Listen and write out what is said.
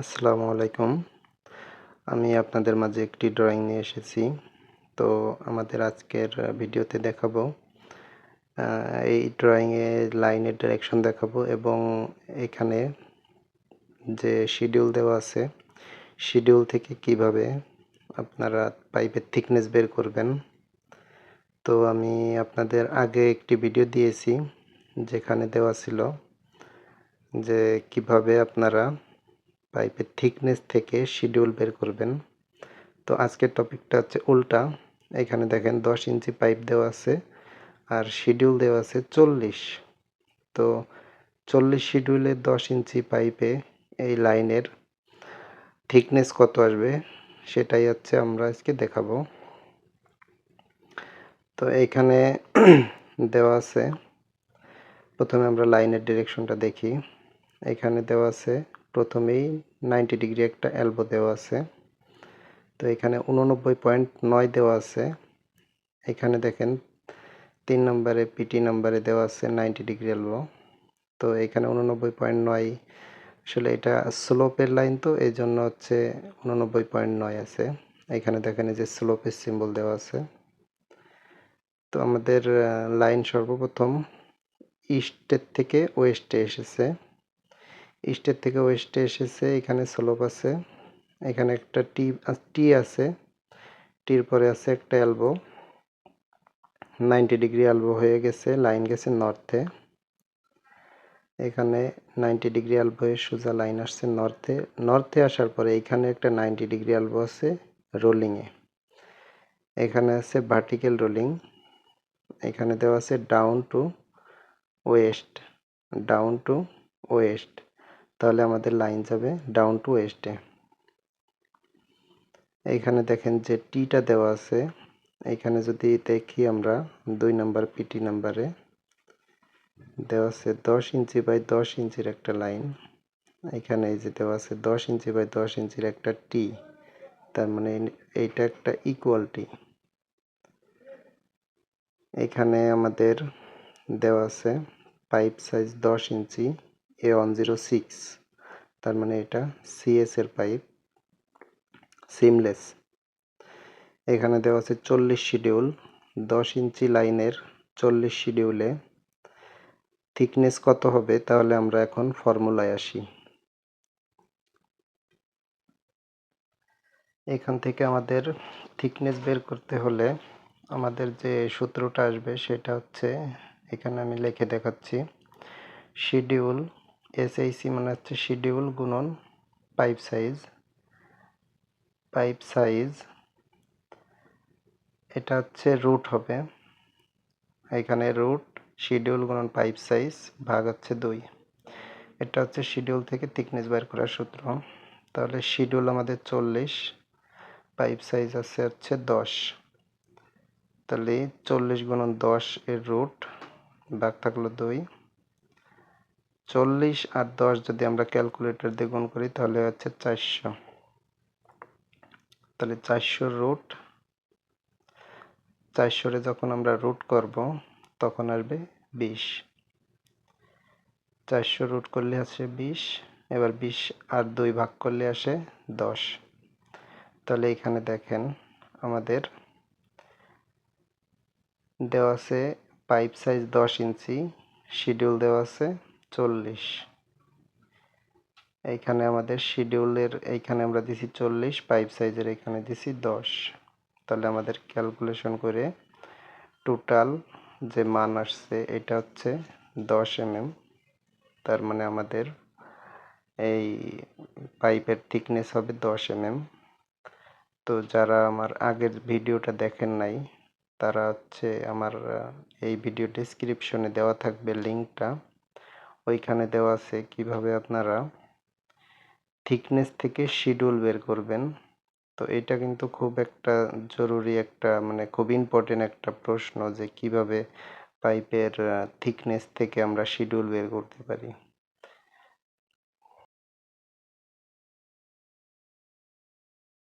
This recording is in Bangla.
আসসালামু আলাইকুম। আমি আপনাদের মাঝে একটি ড্রয়িং নিয়ে এসেছি। তো আমাদের আজকের ভিডিওতে দেখাবো এই ড্রয়িংয়ে লাইনের ডাইরেকশন দেখাবো এবং এখানে যে শিডিউল দেওয়া আছে শিডিউল থেকে কীভাবে আপনারা পাইপের থিকনেস বের করবেন। তো আমি আপনাদের আগে একটি ভিডিও দিয়েছি, যেখানে দেওয়া ছিল যে কীভাবে আপনারা পাইপের থিকনেস থেকে শিডিউল বের করবেন। তো আজকের টপিকটা হচ্ছে উল্টা। এখানে দেখেন দশ ইঞ্চি পাইপ দেওয়া আছে আর শিডিউল দেওয়া আছে চল্লিশ। তো চল্লিশ শিডিউলে দশ ইঞ্চি পাইপে এই লাইনের থিকনেস কত আসবে সেটাই হচ্ছে আমরা আজকে দেখাবো। তো এইখানে দেওয়া আছে, প্রথমে আমরা লাইনের ডিরেকশনটা দেখি। এখানে দেওয়া আছে প্রথমেই নাইনটি ডিগ্রি একটা এলবো দেওয়া আছে। তো এখানে উননব্বই পয়েন্ট নয় দেওয়া আছে। এখানে দেখেন তিন নম্বরে পিটি নম্বরে দেওয়া আছে নাইনটি ডিগ্রি এলবো তো এখানে উননব্বই পয়েন্ট নয়, আসলে এটা স্লোপের লাইন তো এই জন্য হচ্ছে উননব্বই পয়েন্ট নয় আছে। এখানে দেখেন যে স্লোপের সিম্বল দেওয়া আছে। তো আমাদের লাইন সর্বপ্রথম ইস্টের থেকে ওয়েস্টে এসেছে। ইস্টের থেকে ওয়েস্টে এসেছে, এখানে স্লোপ আছে, এখানে একটা টি টি আছে টির পরে আছে একটা অ্যালবো নাইনটি ডিগ্রি এলবো হয়ে গেছে লাইন গেছে নর্থে এখানে নাইনটি ডিগ্রি এলবো হয়ে সোজা লাইন আসছে নর্থে নর্থে আসার পরে এখানে একটা নাইনটি ডিগ্রি এলবো আছে রোলিংয়ে এখানে আছে ভার্টিক্যাল রোলিং এখানে দেওয়া আছে down to west down to west তাহলে আমাদের লাইন যাবে ডাউন টু ওয়েস্টে এইখানে দেখেন যে টিটা দেওয়া আছে। এইখানে যদি দেখি আমরা দুই নাম্বার পিটি নাম্বারে দেওয়া আছে দশ ইঞ্চি বাই দশ ইঞ্চির একটা লাইন এখানে এই যে দেওয়া আছে দশ ইঞ্চি বাই দশ ইঞ্চির একটা টি তার মানে এইটা একটা ইকুয়ালটি এখানে আমাদের দেওয়া আছে পাইপ সাইজ দশ ইঞ্চি। এ ওয়ান জিরো সিক্স তার মানে এটা সিএস এর পাইপ সিমলেস এখানে দেওয়া আছে চল্লিশ শিডিউল দশ ইঞ্চি লাইনের চল্লিশ শিডিউলে থিকনেস কত হবে তাহলে আমরা এখন ফর্মুলায় আসি। এখান থেকে আমাদের থিকনেস বের করতে হলে আমাদের যে সূত্রটা আসবে সেটা হচ্ছে, এখানে আমি লিখে দেখাচ্ছি শিডিউল এসএইসি মানে হচ্ছে শিডিউল গুণন পাইপ সাইজ পাইপ সাইজ, এটা হচ্ছে রুট হবে। এখানে রুট, শিডিউল গুণন পাইপ সাইজ ভাগ হচ্ছে দুই। এটা হচ্ছে শিডিউল থেকে থিকনেস বের করার সূত্র। তাহলে শিডিউল আমাদের চল্লিশ, পাইপ সাইজ আছে হচ্ছে দশ। তাহলে চল্লিশ গুণন দশ এর রুট ভাগ থাকল দুই। চল্লিশ আর দশ যদি আমরা ক্যালকুলেটর দিয়ে গুণ করি, তাহলে হচ্ছে চারশো। তাহলে চারশোর রুট চারশোরে যখন আমরা রুট করব, তখন আসবে বিশ। চারশো রুট করলে আসে বিশ, এবার বিশ আর দুই ভাগ করলে আসে দশ। তাহলে এখানে দেখেন আমাদের দেওয়া আছে পাইপ সাইজ দশ ইঞ্চি শিডিউল দেওয়া আছে। চল্লিশ। এইখানে আমাদের শিডিউলের এইখানে আমরা দিছি চল্লিশ পাইপ সাইজের এখানে দিছি দশ। তাহলে আমাদের ক্যালকুলেশন করে টোটাল যে মান আসছে, এটা হচ্ছে দশ এমএম তার মানে আমাদের এই পাইপের থিকনেস হবে দশ এমএম তো যারা আমার আগের ভিডিওটা দেখেন নাই, তারা হচ্ছে আমার এই ভিডিও ডিসক্রিপশনে দেওয়া থাকবে লিঙ্কটা ওইখানে দেওয়া আছে কীভাবে আপনারা থিকনেস থেকে শিডিউল বের করবেন। তো এটা কিন্তু খুব একটা জরুরি একটা মানে খুব ইম্পর্টেন্ট একটা প্রশ্ন যে কীভাবে পাইপের থিকনেস থেকে আমরা শিডিউল বের করতে পারি।